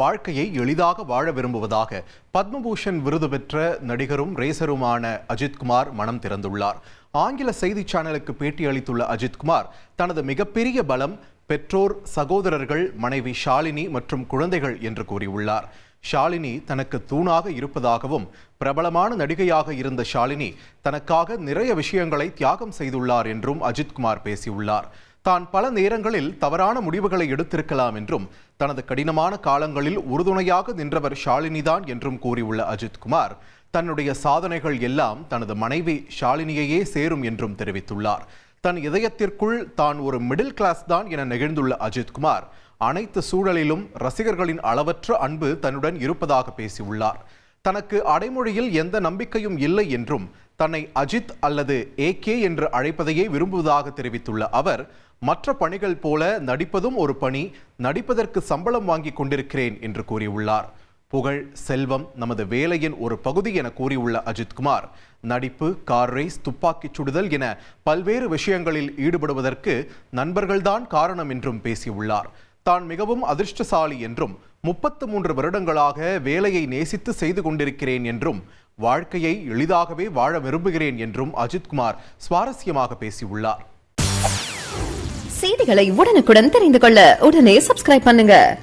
வாழ்க்கையை எளிதாக வாழ விரும்புவதாக பத்மபூஷன் விருது பெற்ற நடிகரும் ரேசருமான அஜித்குமார் மனம் திறந்துள்ளார். ஆங்கில செய்தி சேனலுக்கு பேட்டியளித்துள்ள அஜித்குமார் தனது மிகப்பெரிய பலம் பெற்றோர் சகோதரர்கள் மனைவி ஷாலினி மற்றும் குழந்தைகள் என்று கூறியுள்ளார். ஷாலினி தனக்கு தூணாக இருப்பதாகவும் பிரபலமான நடிகையாக இருந்த ஷாலினி தனக்காக நிறைய விஷயங்களை தியாகம் செய்துள்ளார் என்றும் அஜித்குமார் பேசியுள்ளார். தான் பல நேரங்களில் தவறான முடிவுகளை எடுத்திருக்கலாம் என்றும் தனது கடினமான காலங்களில் உறுதுணையாக நின்றவர் ஷாலினிதான் என்றும் கூறியுள்ள அஜித்குமார் தன்னுடைய சாதனைகள் எல்லாம் தனது மனைவி ஷாலினியையே சேரும் என்றும் தெரிவித்துள்ளார். தன் இதயத்திற்குள் தான் ஒரு மிடில் கிளாஸ் தான் என நெகிழ்ந்துள்ள அஜித்குமார் அனைத்து சூழலிலும் ரசிகர்களின் அளவற்ற அன்பு தன்னுடன் இருப்பதாக பேசியுள்ளார். தனக்கு அடைமொழியில் எந்த நம்பிக்கையும் இல்லை என்றும் தன்னை அஜித் அல்லது ஏகே என்று அழைப்பதையே விரும்புவதாக தெரிவித்துள்ள அவர் மற்ற பணிகள் போல நடிப்பதும் ஒரு பணி நடிப்பதற்கு சம்பளம் வாங்கி கொண்டிருக்கிறேன் என்று கூறியுள்ளார். புகழ் செல்வம் நமது வேலையின் ஒரு பகுதி என கூறியுள்ள அஜித்குமார் நடிப்பு கார் ரேஸ் துப்பாக்கிச் சுடுதல் என பல்வேறு விஷயங்களில் ஈடுபடுவதற்கு நண்பர்கள்தான் காரணம் என்றும் பேசியுள்ளார். தான் மிகவும் அதிர்ஷ்டசாலி என்றும் முப்பத்து மூன்று வருடங்களாக வேலையை நேசித்து செய்து கொண்டிருக்கிறேன் என்றும் வாழ்க்கையை எளிதாகவே வாழ விரும்புகிறேன் என்றும் அஜித்குமார் சுவாரஸ்யமாக பேசியுள்ளார். செய்திகளை உடனுக்குடன் தெரிந்து கொள்ள உடனே சப்ஸ்கிரைப் பண்ணுங்க.